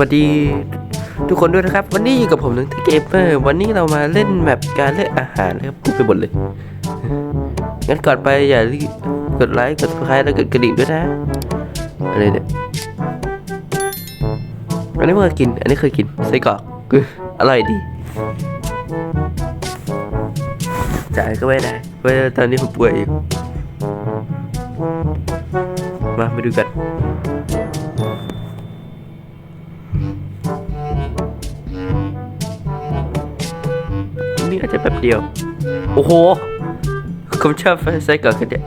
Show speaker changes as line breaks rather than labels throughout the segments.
สวัสดีทุกคนด้วยนะครับ วันนี้อยู่กับผมนังเกมเมอร์วันนี้เรามาเล่นแมปการเลือกอาหารนะครับพูดไปหมดเลย งั้นก่อนไปอย่าลืมกดไลค์กด subscribe แล้วกดกระดิ่งด้วยนะอะไรเนี่ยอันนี้เพิ่งเคยกิน อันนี้เคยกินไส้กรอกคืออร่อยดีจ่ายก็ไม่ได้เพราะตอนนี้ผมป่วยอยู่มาไปดูกัน นี่อาจจะแบบเดียว โอ้โหผมชอบไส้กรอกกันเนี่ย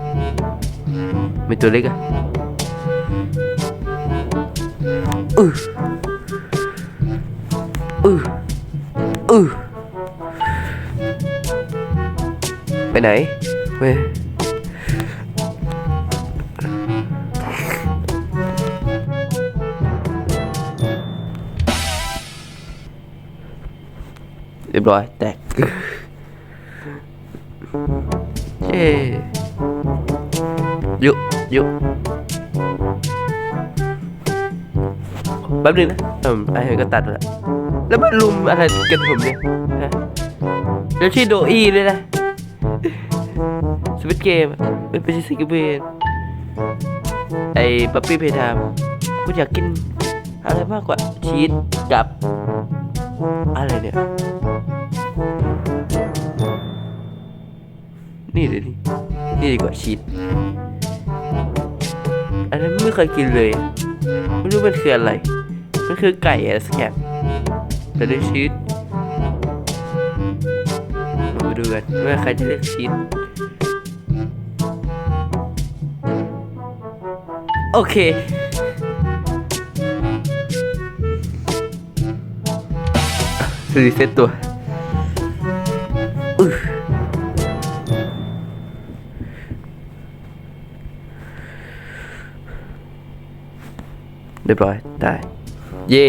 ไม่ตัวเล็กอะอืออืออือไปไหนเว้ เรียบร้อยแตกเย้ยุยุแป๊บนึงนะอืมไอ้เห็นก็ตัดแล้วแล้วมันลุมอะไรกันผมเนี่ยฮะแล้วชื่อโดอีเลยนะสวิตเกมเป็นสิกเบนไอ้ป๊อปปี้เพทามกูอยากกินอะไรมากกว่าชีสกับ อะไรเนี่ย นี่เลยนี่นี่ดีกว่าชีสอันนั้นไม่เคยกินเลย ไม่รู้มันคืออะไร มันคือไก่อะไรสักอย่างแต่ด้วยชีสมาดูกันว่าใครจะเลือกชีสโอเค รีเซ็ตตัวอื้อเรียบร้อย ได้ เย้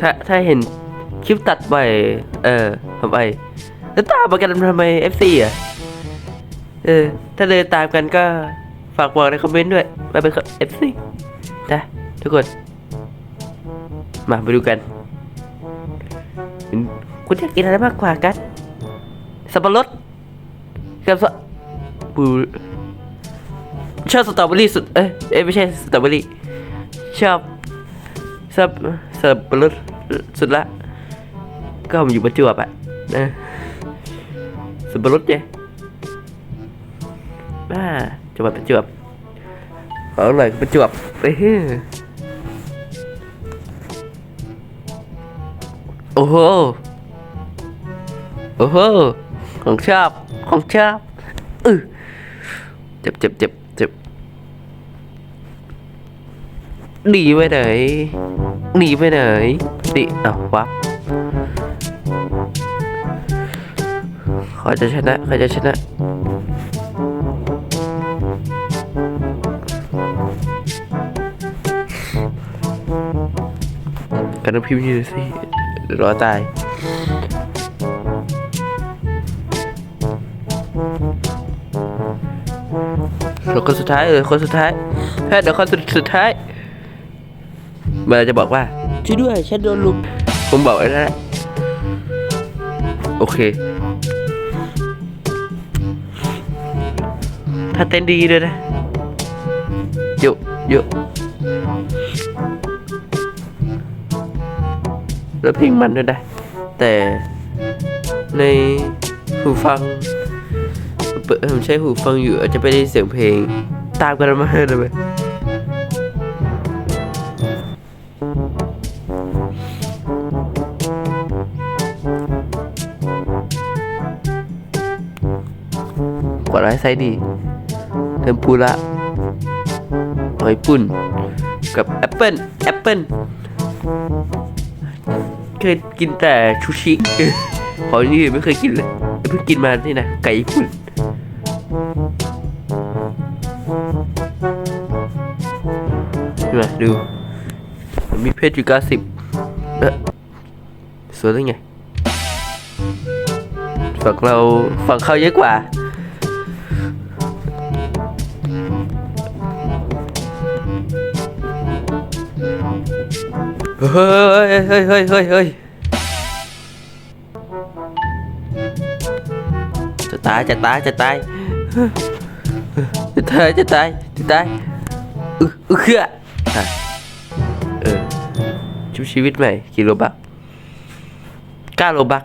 ถ้าถ้าเห็นคลิปตัดไปเออทำไมแล้วตามมากันทำไม FC อะ เออ ถ้าเดินตามกันก็ ฝากบอกในคอมเมนต์ด้วยมาเป็น FC นะทุกคน มาไปดูกันคุณอยากกินอะไรมากกว่ากัน สับปะรดกับสบูชอบสตรอเบอรี่สุด เอ้ยเอ้ยไม่ใช่สตรอเบอรี่ ชอบสับสับปะรดสุดละ ก็ผมอยู่ประจวบอะนะสับปะรดไงอ่าจั งหวัดประจวบขออร่อยประจวบเอ้ยโอ้โห โอ้โห ของชอบ ของชอบอือเจ็บเจ็บเจ็บเจ็บหนีไปไหน หนีไปไหนดิอ้าววับขอจะชนะขอจะชนะ กันพิมพ์ยืนสิเดี๋ยวรอตายแล้วคนสุดท้ายเออคนสุดท้ายแพทย์เดี๋ยวคนสุดสุดท้ายมันจะบอกว่าช่วยด้วยฉันโดนลุมผมบอกไว้แล้วแหละโอเค ถ้าเต้นดีด้วยนะเยอะเยอะ แล้วเพลงมันด้วยนะ แต่ในหูฟังผมใช้หูฟังอยู่อาจจะไม่ได้เสียงเพลงตามกันมาเลยไหมกว่าร้ายไซส์ดีเทมปุระหอยปุ่น กับแอปเปิลแอปเปิล เคยกินแต่ชูชิของนี่ไม่เคยกินเลยเพิ่งกินมาที่นะไก่ญี่ปุ่นมาดู มีเพชรอยู่เก้าสิบเออสวยได้ไงฝั่งเราฝั่งเขาเยอะกว่า เฮ้ยเฮ้ยเฮ้ยเฮ้ยเฮ้ยจะตายจะตายจะตายจะตายจะตายจะตายอึอึเขื่อเออชุบชีวิตใหม่กี่โลบักเก้าโลบัก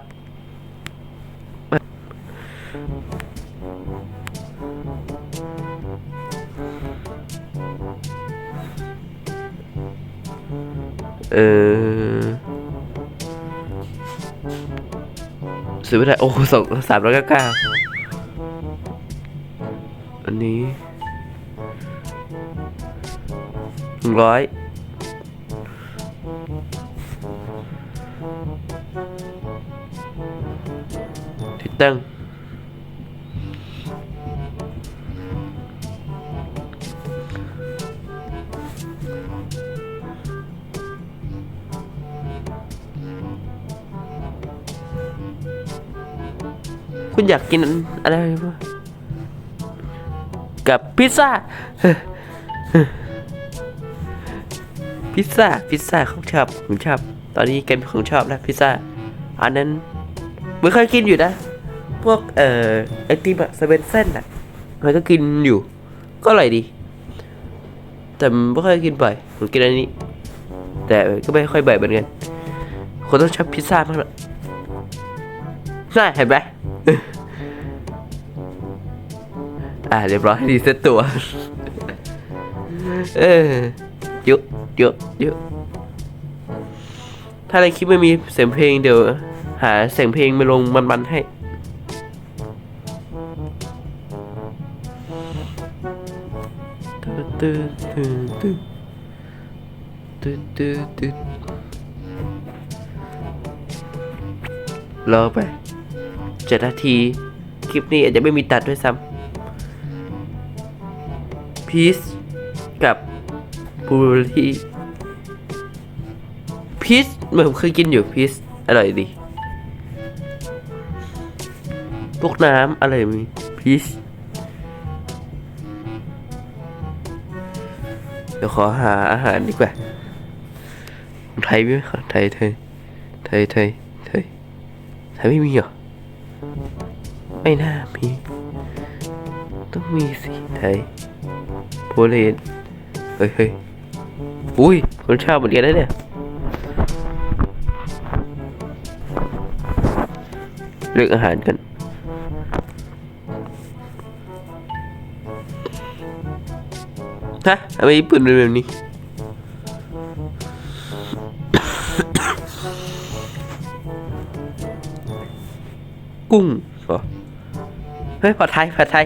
อไม่ได้ โอ้สองสามร้อยเก้าเก้าอันนี้หนึ่งร้อยติดตั้ง คุณอยากกินอะไรกับพิซซ่าพิซซ่าพิซซ่าของชอบผมชอบ ตอนนี้แกเป็นของชอบแล้วพิซซ่าอันนั้นไม่เคยกินอยู่นะ พวกเอ่อไอติมอะเซเว่นเส้นอะมันก็กินอยู่ ก็อร่อยดี แต่ไม่ค่อยกินบ่อยผมกินอันนี้ แต่ก็ไม่ค่อยบ่อยเหมือนกันคนต้องชอบพิซซ่ามากเลยน่าเห็นไหม อ่าเรียบร้อยดีเซ็ตตัว เออเยอะเยอะเยอะถ้าในคลิปไม่มีเสียงเพลงเดี๋ยวหาเสียงเพลงมาลงมันๆให้ ตึ๊ดตึ๊ดตึ๊ดตึ๊ดตึ๊ดตึ๊ดรอไปเจ็ดนาที คลิปนี้อาจจะไม่มีตัดด้วยซ้ำ พีซกับบูเบอรี่พีซเหมือนเคยกินอยู่พีซอร่อยดีพวกน้ำอะไรมีพีซเดี๋ยวขอหาอาหารดีกว่าไทยไหมไทยไทยไทยไทยไทยไทยไม่มีเหรอไม่น่ามี ต้องมีสิไทย เลนเฮ้ยเฮ้ยอุ้ยผมชอบเหมือนกันนะเนี่ยเลือกอาหารกันฮะทำไมญี่ปุ่นเป็นแบบนี้กุ้งเหรอเฮ้ยผัดไทยผัดไทย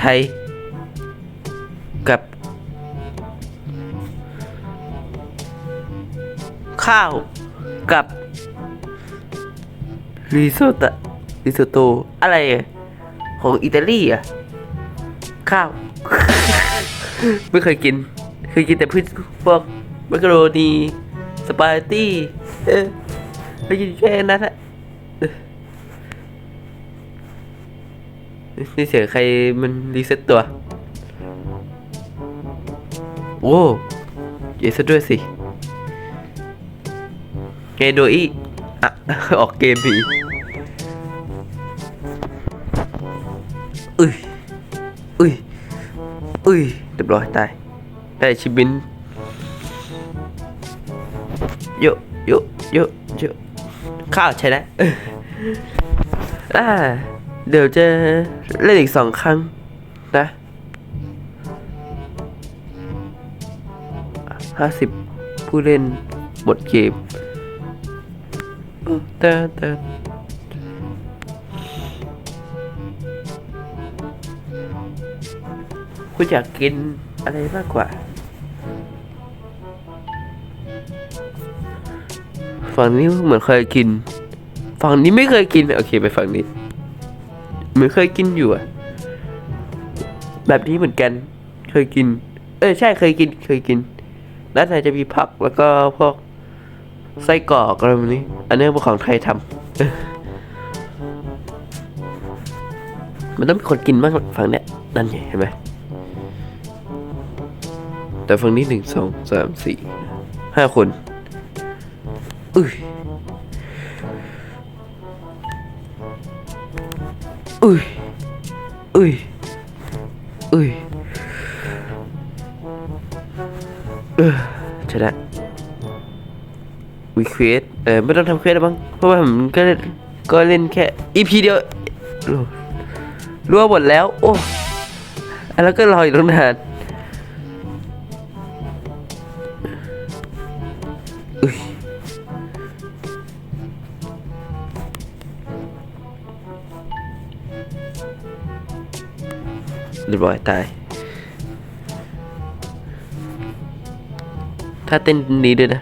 ไทย กับ ข้าวกับริโซตะริโซโตอะไรของอิตาลีอะ ข้าว ไม่เคยกิน เคยกินแต่พืชพวกมักโรนี สปาเกตตี้เออเคยกินแค่นั้นอะเอ นี่เสียงใครมันรีเซ็ตตัว โอ้เยอะซะด้วยสิ ไงโดอีอะ ออกเกมผีอุ้ยอุ้ยอุ้ยเรียบร้อยตายได้ชิบินเยอะเยอะเยอะเยอะข้าวใช่แล้วอ่า เดี๋ยวจะเล่นอีกสองครั้งนะห้าสิบผู้เล่นหมดเกมตอเตอคุณอยากกินอะไรมากกว่า ฝั่งนี้เหมือนเคยกิน ฝั่งนี้ไม่เคยกิน โอเคไปฝั่งนี้ เหมือนเคยกินอยู่อะแบบนี้เหมือนกัน เคยกิน เออใช่เคยกิน เคยกินด้านในจะมีผักแล้วก็พวกไส้กรอกอะไรแบบนี้ อันนี้เป็นของไทยทำมันต้องมีคนกินบ้างฝั่งเนี้ยนั่นไงเห็นไหมแต่ฝั่งนี้หนึ่งสองสามสี่ห้าคนอุ้ย อุ้ยอุ้ยอุ้ยเออชนะวีเควสเออไม่ต้องทำเควสแล้วบ้างเพราะว่าผมก็เล่นก็เล่นแค่ EP เดียวรั่วหมดแล้ว โอ้อแล้วก็รออีกตั้งนานอุ้ย เรียบร้อยตาย ถ้าเต้นนี้ด้วยนะ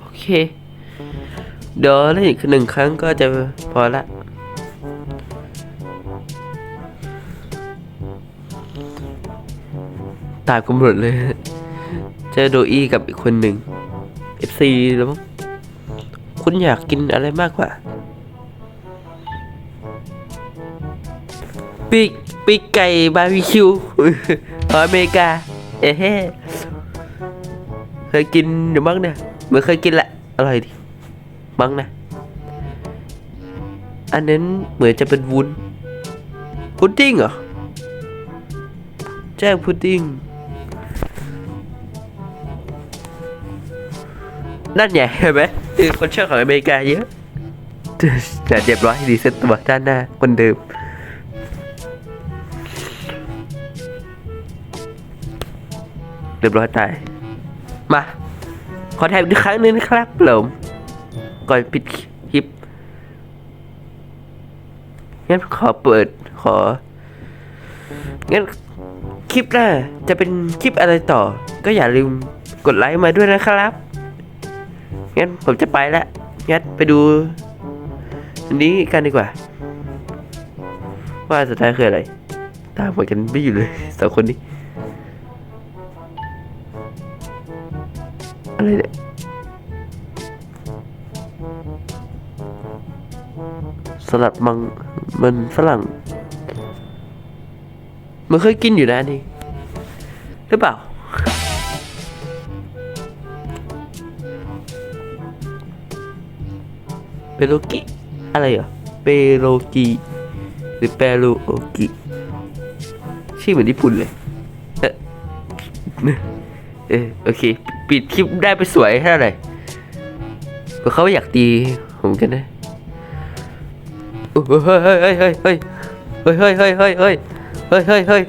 โอเคเดี๋ยวเล่นอีกหนึ่งครั้งก็จะพอละตามกำหนดเลย เจอโดอี้กับอีกคนหนึ่ง FC แล้วมั้ง คุณอยากกินอะไรมากกว่าปีกปีกไก่บาร์บีคิวของอเมริกา เอ้เฮ้เคยกินหรือมั้งเนี่ยเหมือนเคยกินแหละอร่อยดีมั้งนะ อันนั้นเหมือนจะเป็นวุ้นพุดดิ้งเหรอแจ้งพุดดิ้ง นั่นไงเห็นไหมคือคนเชื่อของอเมริกาเยอะแต่เรียบร้อยดีเซ็ตตัวด้านหน้าคนเดิมเรียบร้อยตาย มา ขอแทนอีกครั้งหนึงนะครับผมก่อนปิดคลิปงั้นขอเปิดขอ งั้นคลิปหน้าจะเป็นคลิปอะไรต่อ ก็อย่าลืมกดไลค์มาด้วยนะครับ งั้นผมจะไปแล้วงั้นไปดูอันนี้กันดีกว่า ว่าสุดท้ายคืออะไร ตามเหมือนกันไม่อยู่เลยสองคนนี้ อะไรเนี่ยสลัดมังมันฝรั่ง มันเคยกินอยู่นะนี่หรือเปล่า เปโลกิ อะไรเหรอ เปโลกิ หรือเปโลโอกิ ชื่อเหมือนญี่ปุ่นเลย เอะเออโอเค ปิดคลิปได้ไปสวยเท่าไหร่ก็เขาอยากตีผมกันนะเฮ้ยเฮ้ยเฮ้ยเฮ้ยเฮ้ยเฮ้ยเฮ้ยเฮ้ยเฮ้ยเฮ้ยเฮ้ยเฮ้ยเฮ้ย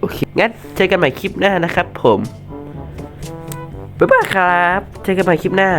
โอเคงั้นเจอกันใหม่คลิปหน้านะครับผม บ๊ายบายครับ เจอกันใหม่คลิปหน้า